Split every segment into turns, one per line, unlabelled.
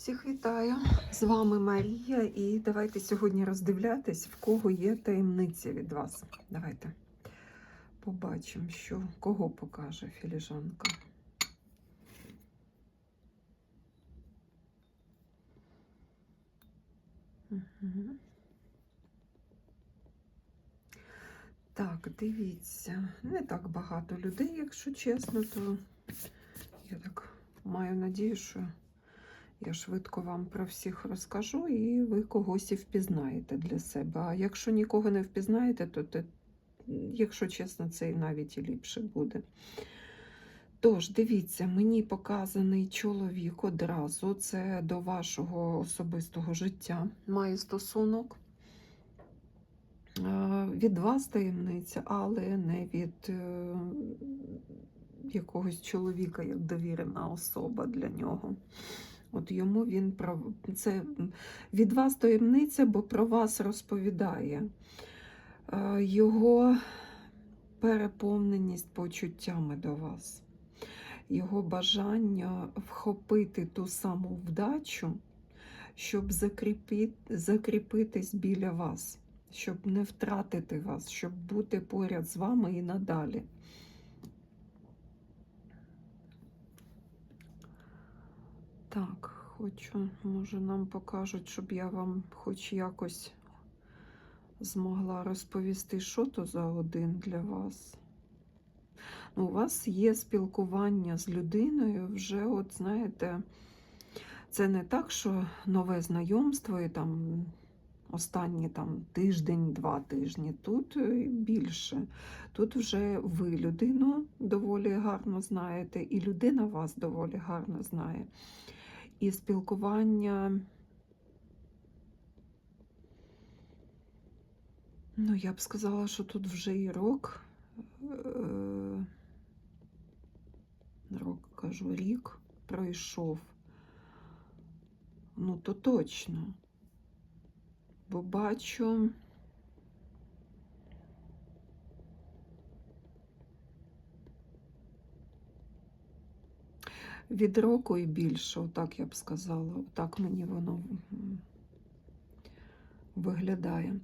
Всіх вітаю! З вами Марія, і давайте сьогодні роздивлятись, в кого є таємниця від вас. Давайте побачимо, що кого покаже філіжанка. Мгм. Так, дивіться, не так багато людей, якщо чесно, то я так маю надію, що я швидко вам про всіх розкажу, і ви когось і впізнаєте для себе. А якщо нікого не впізнаєте, то, те, якщо чесно, це і навіть і ліпше буде. Тож, дивіться, мені показаний чоловік одразу, це до вашого особистого життя має стосунок. Від вас таємниця, але не від е, якогось чоловіка, як довірена особа для нього. От йому він про це від вас таємниця, бо про вас розповідає Е, його переповненість почуттями до вас, його бажання вхопити ту саму вдачу, щоб закріпити, закріпитись біля вас, щоб не втратити вас, щоб бути поряд з вами і надалі. Так, хочу, може, нам покажуть, щоб я вам хоч якось змогла розповісти, що то за один для вас. Ну, у вас є спілкування з людиною, вже, от знаєте, це не так, що нове знайомство і там останні там тиждень-два тижні. Тут е, більше. Тут вже ви людину доволі гарно знаєте, і людина вас доволі гарно знає. І спілкування. Ну, я б сказала, що тут вже і рок. е, Рок, кажу, рік пройшов. Ну, то точно. Бо бачу. Від року і більше, отак я б сказала, отак мені воно виглядає.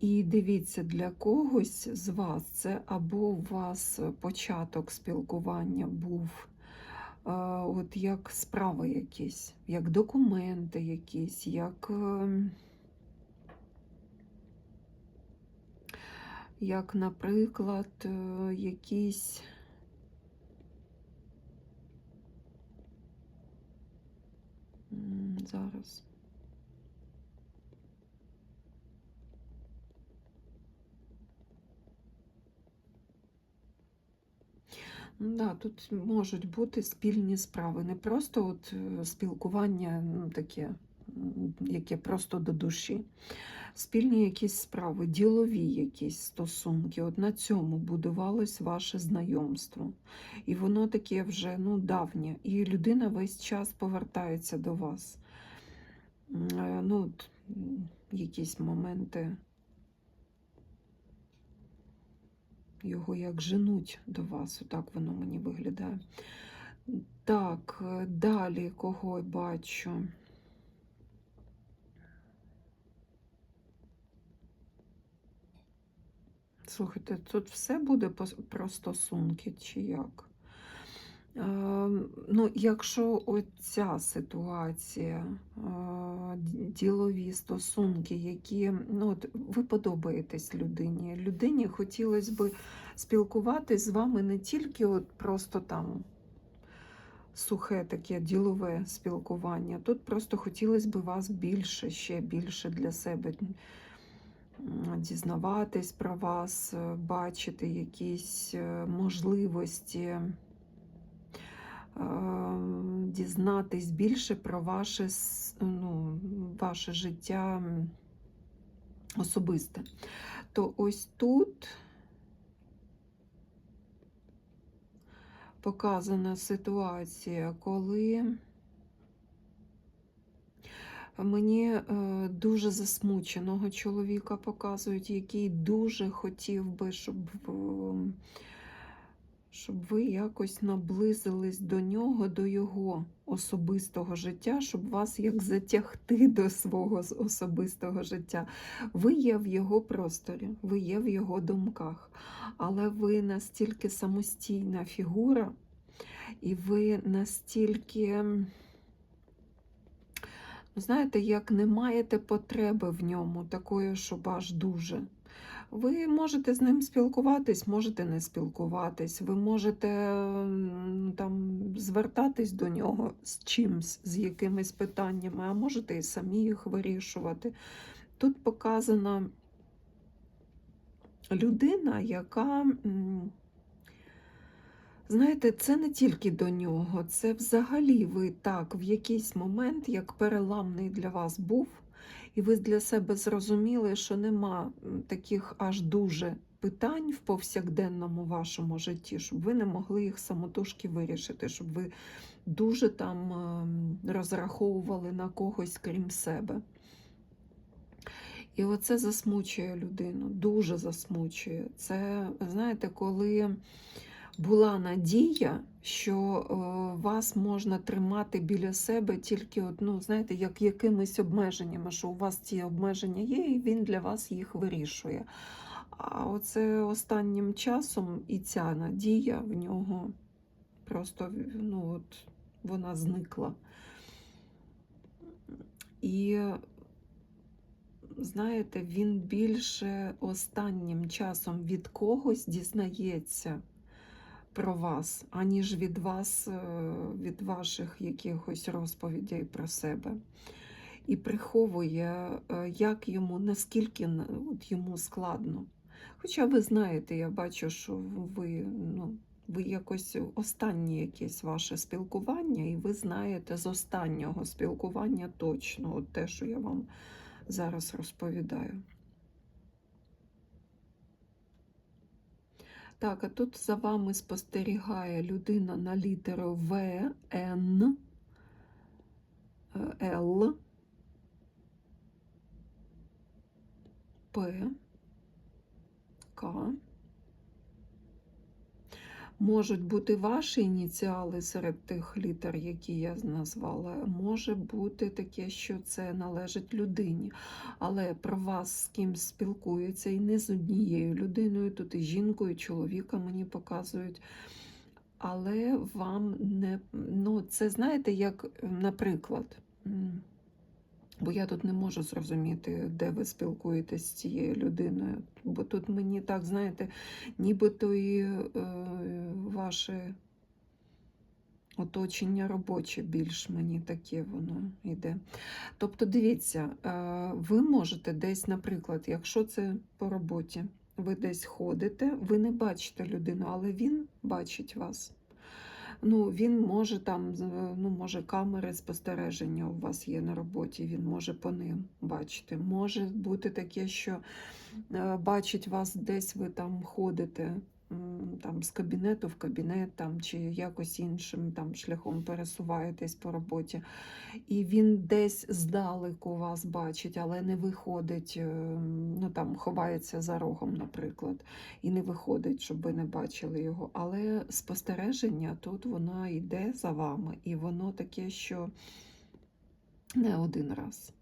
І дивіться, для когось з вас це або у вас початок спілкування був, е, от як справи якісь, як документи якісь, як, е, як наприклад, е, якісь. Зараз. Ну Да, тут можуть бути спільні справи, не просто от е, спілкування ну, таке, яке просто до душі. Спільні якісь справи, ділові якісь стосунки. От на цьому будувалось ваше знайомство. І воно таке вже ну, давнє. І людина весь час повертається до вас. Е, Ну, якісь моменти. Його як женуть до вас, отак воно мені виглядає. Так, е, далі кого я бачу? Слухайте, тут все буде про стосунки чи як? Е, ну, якщо оця ситуація, е, ділові стосунки, які ну, от ви подобаєтесь людині. Людині хотілося б спілкуватись з вами не тільки от просто там сухе таке ділове спілкування. Тут просто хотілося б вас більше, ще більше для себе дізнаватись про вас, е, бачити якісь е, можливості. Дізнатись більше про ваше, ну, ваше життя особисте. То ось тут показана ситуація, коли мені е, дуже засмученого чоловіка показують, який дуже хотів би, щоб, щоб ви якось наблизились до нього, до його особистого життя, щоб вас як затягти до свого особистого життя. Ви є в його просторі, ви є в його думках, але ви настільки самостійна фігура, і ви настільки, знаєте, як не маєте потреби в ньому, такої, щоб аж дуже. Ви можете з ним спілкуватись, можете не спілкуватись, ви можете там звертатись до нього з чимсь, з якимись питаннями, а можете і самі їх вирішувати. Тут показана людина, яка, знаєте, це не тільки до нього, це взагалі ви так в якийсь момент, як переламний для вас був, і ви для себе зрозуміли, що нема таких аж дуже питань в повсякденному вашому житті, щоб ви не могли їх самотужки вирішити, щоб ви дуже там ем, розраховували на когось крім себе. І оце засмучує людину, дуже засмучує. Це, знаєте, коли була надія, що е, вас можна тримати біля себе тільки, от, ну, знаєте, як якимись обмеженнями, що у вас ці обмеження є, і він для вас їх вирішує. А оце останнім часом і ця надія в нього просто ну, от, вона зникла. І знаєте, він більше останнім часом від когось дізнається про вас, аніж від вас, е, від ваших якихось розповідей про себе. І приховує, е, як йому, наскільки от йому складно. Хоча ви знаєте, я бачу, що ви, ну, ви якось останнє якесь ваше спілкування, і ви знаєте з останнього спілкування точно от те, що я вам зараз розповідаю. Так, а тут за вами спостерігає людина на літеру В, Н, е, Л, П, К. Можуть бути ваші ініціали серед тих літер, які я назвала. Може бути таке, що це належить людині. Але про вас з кимсь спілкуються і не з однією людиною, тут і жінкою, і чоловіка мені показують. Але вам не. Ну, це знаєте, як, наприклад, бо я тут не можу зрозуміти, де ви спілкуєтесь з цією людиною. Бо тут мені так, знаєте, нібито і е, ваше оточення робоче більш мені таке воно йде. Тобто, дивіться, е, ви можете десь, наприклад, якщо це по роботі, ви десь ходите, ви не бачите людину, але він бачить вас. Ну, він може там, ну, може, камери спостереження у вас є на роботі, він може по ним бачити. Може бути таке, що е, бачить вас десь ви там ходите. Там з кабінету в кабінет, там чи якось іншим там шляхом пересуваєтесь по роботі, і він десь здалеку вас бачить, але не виходить, е, ну там ховається за рогом, наприклад, і не виходить, щоб ви не бачили його. Але спостереження тут воно йде за вами, і воно таке, що не один раз.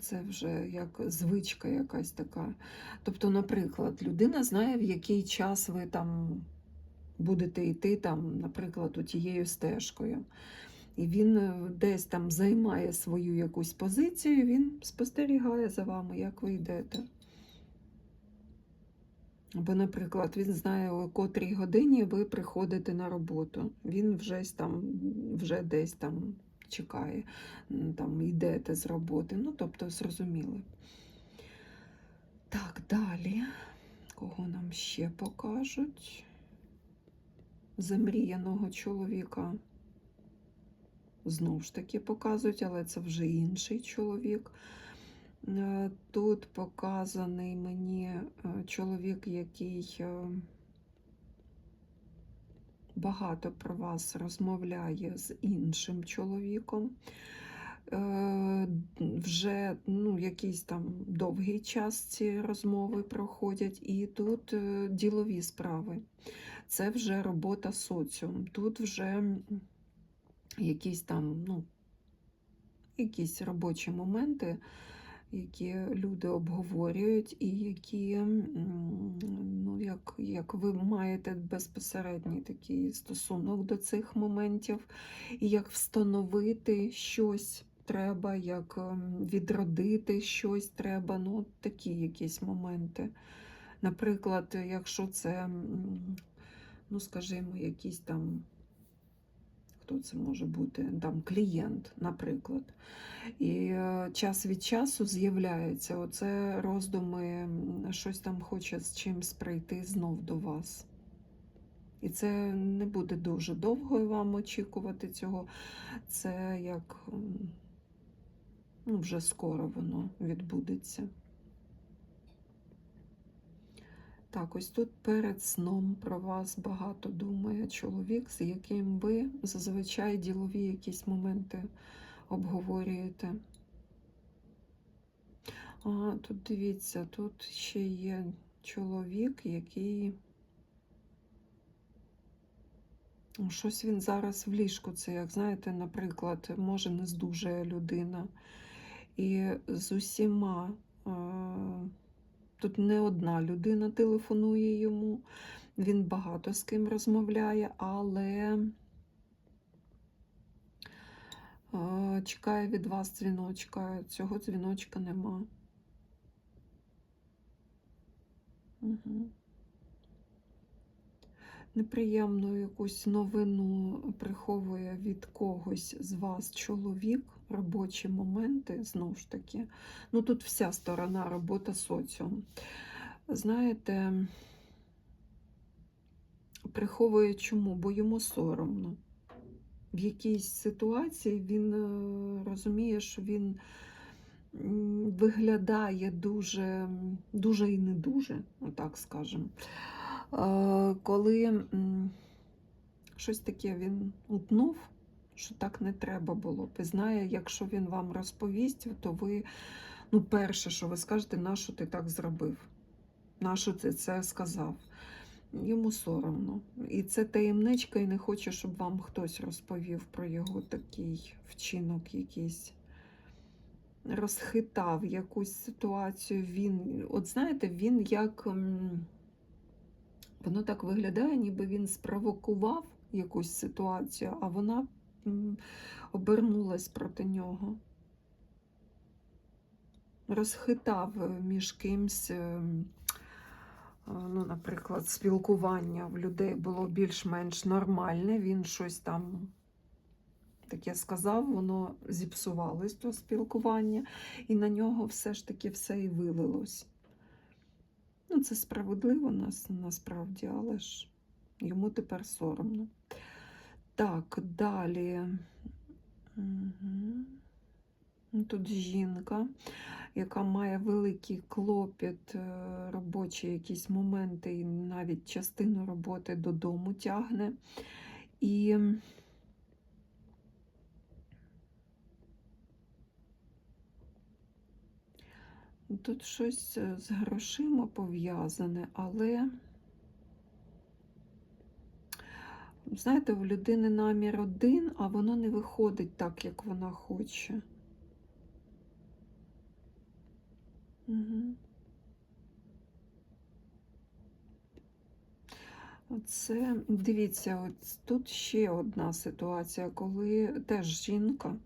Це вже як звичка якась така. Тобто, наприклад, людина знає, в який час ви там будете йти, там, наприклад, тією стежкою. І він е, десь там займає свою якусь позицію, він спостерігає за вами, як ви йдете. Або, наприклад, він знає, о котрій годині ви приходите на роботу. Він вже там, вже десь там чекає, там йдете з роботи. Ну, тобто, зрозуміли. Так, далі. Кого нам ще покажуть? Замріяного чоловіка. Знову ж таки показують, але це вже інший чоловік. Е, Тут показаний мені е, чоловік, який е, багато про вас розмовляє з іншим чоловіком. е, вже ну, якийсь там довгий час ці розмови проходять, і тут е, ділові справи. Це вже робота соціум. Тут вже якісь там, ну, якісь робочі моменти, які люди обговорюють, і які, як, як ви маєте безпосередній такий стосунок до цих моментів, і як встановити щось треба, як ем, відродити щось треба, ну, такі якісь моменти. Наприклад, якщо це, ну, скажімо, якісь там. Хто це може бути? Там клієнт, наприклад. І е, час від часу з'являється оце роздуми, щось там хоче з чимсь прийти знов до вас. І це не буде дуже довго вам очікувати цього. Це як ну, вже скоро воно відбудеться. Так, ось тут перед сном про вас багато думає чоловік, з яким ви зазвичай ділові якісь моменти обговорюєте. А, тут дивіться, тут ще є чоловік, який. Ну, Щось він зараз в ліжку, це, як знаєте, наприклад, може не здужає людина. І з усіма. Тут не одна людина телефонує йому, він багато з ким розмовляє, але е, чекає від вас дзвіночка. Цього дзвіночка нема. Угу. Неприємну якусь новину приховує від когось з вас чоловік, робочі моменти, знову ж таки. Ну тут вся сторона робота соціум. Знаєте, приховує чому? Бо йому соромно. В якійсь ситуації він е, розуміє, що він виглядає дуже, дуже і не дуже, отак скажемо. Е, Коли щось таке він утнув, що так не треба було. І знає, якщо він вам розповість, то ви, ну, перше, що ви скажете, нащо ти так зробив? Нащо ти це сказав? Йому соромно. І це таємничка, і не хоче, щоб вам хтось розповів про його такий вчинок якийсь. Розхитав якусь ситуацію. Він, от знаєте, він як. Воно так виглядає, ніби він спровокував якусь ситуацію, а вона обернулась проти нього. Розхитав е, між кимсь, е, е, ну, наприклад, спілкування в людей було більш-менш нормальне, він щось там таке сказав, воно зіпсувалось то спілкування, і на нього все ж таки все і вилилось. Ну, це справедливо нас насправді, але ж йому тепер соромно. Так, далі. Угу. Тут жінка, яка має великий клопіт, е, робочі якісь моменти, і навіть частину роботи додому тягне. І Тут щось е, з грошима пов'язане, але, знаєте, у людини намір один, а воно не виходить так, як вона хоче. Угу. Оце, дивіться, от тут ще одна ситуація, коли теж жінка.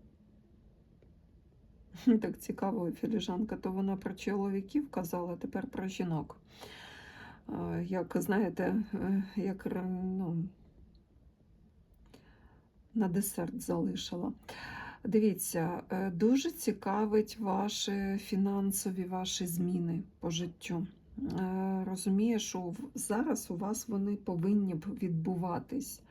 Так цікаво, філіжанка, то вона про чоловіків казала, тепер про жінок. Як знаєте, е, як ну, на десерт залишила. Дивіться, е, дуже цікавить ваші фінансові ваші зміни по життю. Е, Розуміє, що зараз у вас вони повинні б відбуватись.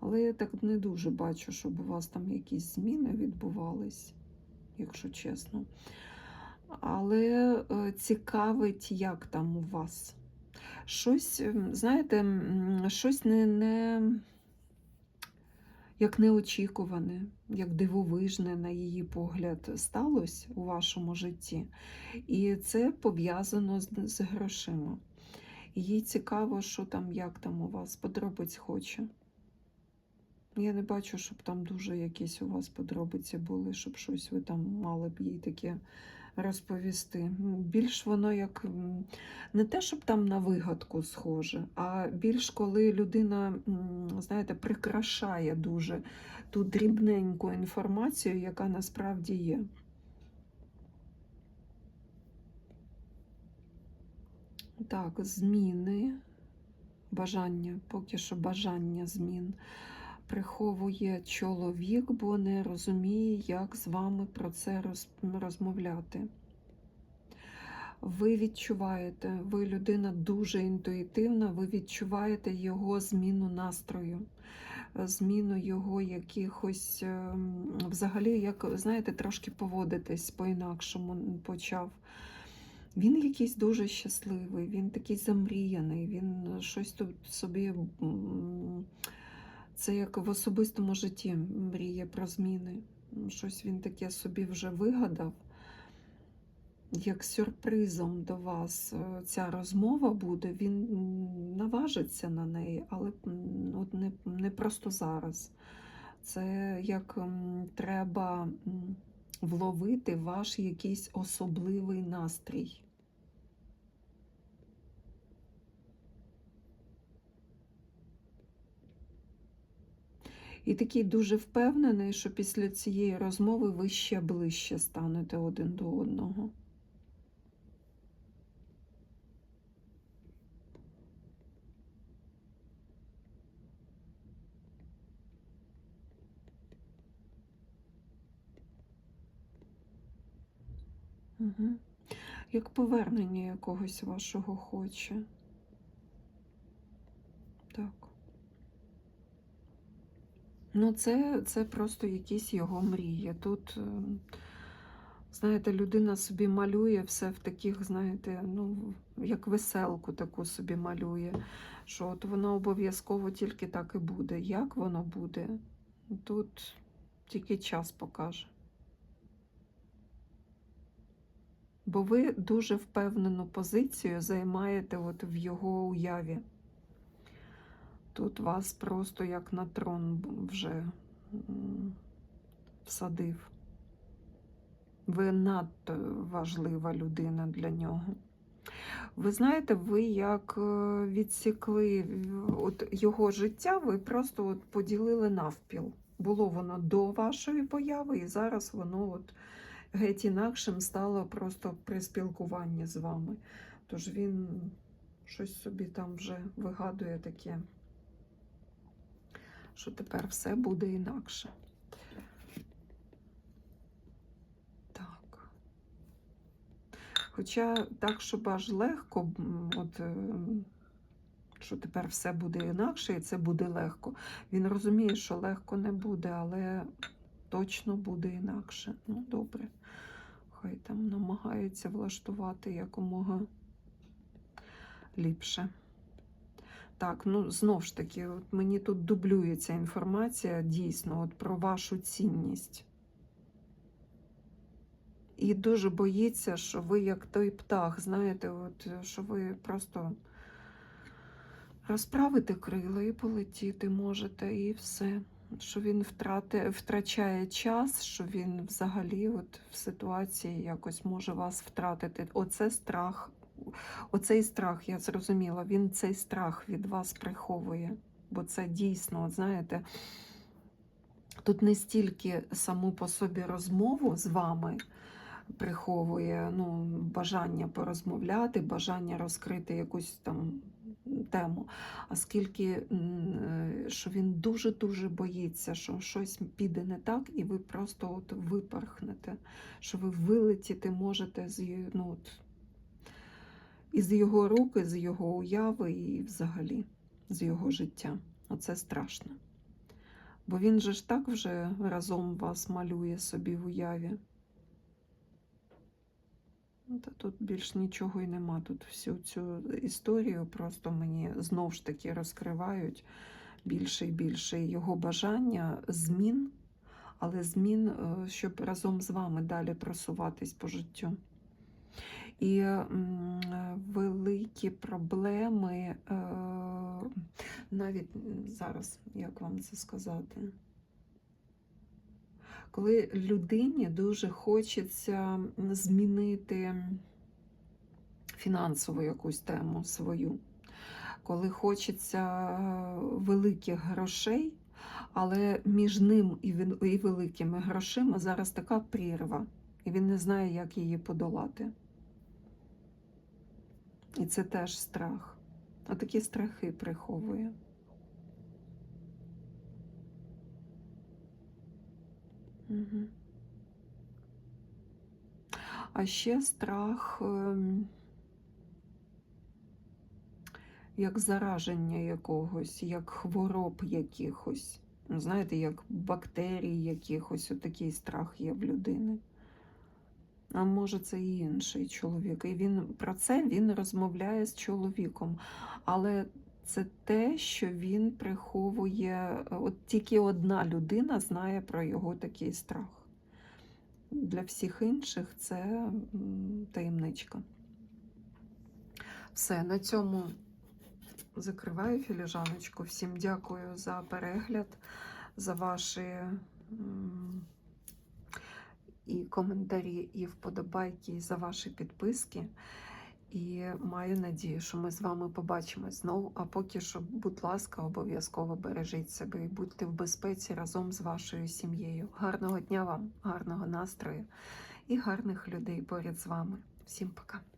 Але я так не дуже бачу, щоб у вас там якісь зміни відбувались якщо чесно. Але е, цікавить, як там у вас. Щось, знаєте, щось не, не як неочікуване, як дивовижне, на її погляд, сталося у вашому житті. І це пов'язано з, з грошима. Їй цікаво, що там, як там у вас, подробиць хоче. Я не бачу, щоб там дуже якісь у вас подробиці були, щоб щось ви там мали б їй таке розповісти. Більш воно як не те, щоб там на вигадку схоже, а більш коли людина, знаєте, прикрашає дуже ту дрібненьку інформацію, яка насправді є. Так, зміни, бажання, поки що бажання змін приховує чоловік, бо не розуміє, як з вами про це роз- розмовляти. Ви відчуваєте, ви людина дуже інтуїтивна, ви відчуваєте його зміну настрою, зміну його якихось, ем, взагалі, як, знаєте, трошки поводитись по-інакшому почав. Він якийсь дуже щасливий, він такий замріяний, він щось тут собі. Це як в особистому житті мріє про зміни. Щось він таке собі вже вигадав. Як сюрпризом до вас е, ця розмова буде, він наважиться на неї, але от не, не просто зараз. Це як треба вловити ваш якийсь особливий настрій. І такий дуже впевнений, що після цієї розмови ви ще ближче станете один до одного. Угу. Як повернення якогось вашого хоче. Так. Ну, це, це просто якісь його мрії. Тут, е, знаєте, людина собі малює все в таких, знаєте, ну, як веселку таку собі малює, що от воно обов'язково тільки так і буде. Як воно буде, тут тільки час покаже. Бо ви дуже впевнену позицію займаєте от в його уяві. Тут вас просто як на трон вже всадив. Ви надто важлива людина для нього. Ви знаєте, ви як е, відсікли от його життя, ви просто от поділили навпіл. Було воно до вашої появи, і зараз воно от геть інакшим стало просто при спілкуванні з вами. Тож він щось собі там вже вигадує таке що тепер все буде інакше. Так. Хоча так, щоб аж легко, от, е, що тепер все буде інакше, і це буде легко. Він розуміє, що легко не буде, але точно буде інакше. Ну, добре. Хай там намагається влаштувати якомога ліпше. Так, ну знову ж таки, от мені тут дублюється інформація дійсно от про вашу цінність. І дуже боїться, що ви як той птах, знаєте, от, що ви просто розправите крила і полетіти можете, і все. Що він втрати, втрачає час, що він взагалі от в ситуації якось може вас втратити. Оце страх Оцей страх, я зрозуміла, він цей страх від вас приховує. Бо це дійсно, от знаєте, тут не стільки саму по собі розмову з вами приховує ну, бажання порозмовляти, бажання розкрити якусь там тему, а скільки е, що він дуже-дуже боїться, що щось піде не так, і ви просто от випорхнете, що ви вилетіти можете з ну, от, із його рук, із його уяви і взагалі з його життя. Оце страшно. Бо він же ж так вже разом вас малює собі в уяві. Та тут більш нічого і нема. Тут всю цю історію просто мені знов ж таки розкривають більше і більше його бажання змін, але змін, е, щоб разом з вами далі просуватись по життю. І великі проблеми, е, навіть зараз, як вам це сказати, коли людині дуже хочеться змінити фінансову якусь тему свою, коли хочеться е, великих грошей, але між ним і великими грошима зараз така прірва, і він не знає, як її подолати. І це теж страх. А такі страхи приховує. Угу. А ще страх ем, як зараження якогось, як хвороб якихось. Ну, Знаєте, як бактерій якихось, отакий страх є в людини. А може, це і інший чоловік. І він про це він розмовляє з чоловіком. Але це те, що він приховує. От тільки одна людина знає про його такий страх. Для всіх інших це таємничка. Все, на цьому закриваю філіжаночку. Всім дякую за перегляд, за ваші і коментарі, і вподобайки, і за ваші підписки. І маю надію, що ми з вами побачимось знову. А поки що, будь ласка, обов'язково бережіть себе і будьте в безпеці разом з вашою сім'єю. Гарного дня вам, гарного настрою і гарних людей поряд з вами. Всім пока!